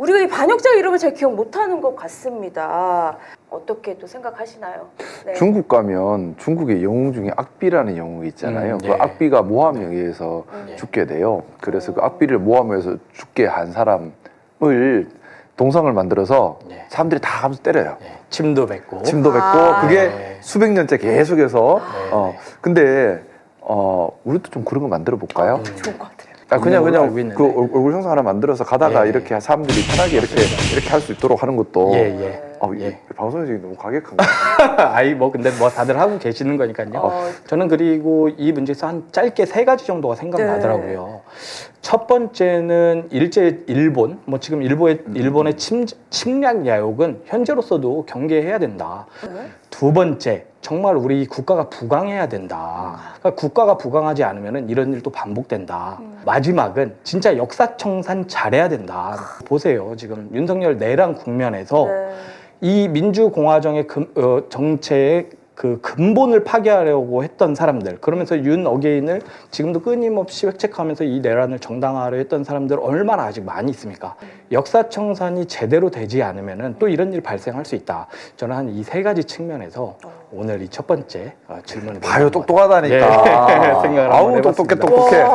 우리가 이 반역자 이름을 잘 기억 못하는 것 같습니다. 어떻게 또 생각하시나요? 네. 중국 가면 중국의 영웅 중에 악비라는 영웅이 있잖아요. 음, 그 예. 악비가 모함에 의해서 음. 죽게 돼요. 그래서 그 악비를 모함해서 죽게 한 사람을 동상을 만들어서 네. 사람들이 다 가면서 때려요. 네, 침도 뱉고. 침도 뱉고 아. 그게 네. 수백 년째 계속해서 네, 어 네. 근데 어 우리도 좀 그런 거 만들어 볼까요? 음. 좋은 것 같아요. 아, 그냥 그냥. 그 얼- 얼굴 형상 하나 만들어서 가다가 예. 이렇게 사람들이 편하게 이렇게 이렇게 할 수 있도록 하는 것도 예, 예. 아, 이 예. 방송에서 너무 과격한가? 아이 뭐 근데 뭐 다들 하고 계시는 거니까요. 어, 저는 그리고 이 문제에서 한 짧게 세 가지 정도가 생각나더라고요. 첫 번째는 일제 일본, 뭐 지금 일본의 일본의 침, 침략 야욕은 현재로서도 경계해야 된다. 네. 두 번째, 정말 우리 국가가 부강해야 된다. 그러니까 국가가 부강하지 않으면 이런 일도 반복된다. 음. 마지막은 진짜 역사청산 잘해야 된다. 보세요. 지금 윤석열 내란 국면에서 네. 이 민주공화정의 근- 어, 정체의 그 근본을 파괴하려고 했던 사람들 그러면서 윤 어게인을 지금도 끊임없이 획책하면서 이 내란을 정당화하려 했던 사람들 얼마나 아직 많이 있습니까? 역사 청산이 제대로 되지 않으면 또 이런 일 발생할 수 있다. 저는 한 이 세 가지 측면에서 오늘 이 첫 번째 어, 질문을 봐요. 똑똑하다니까. 예, 생각을 아우. 똑똑해 똑똑해. 와,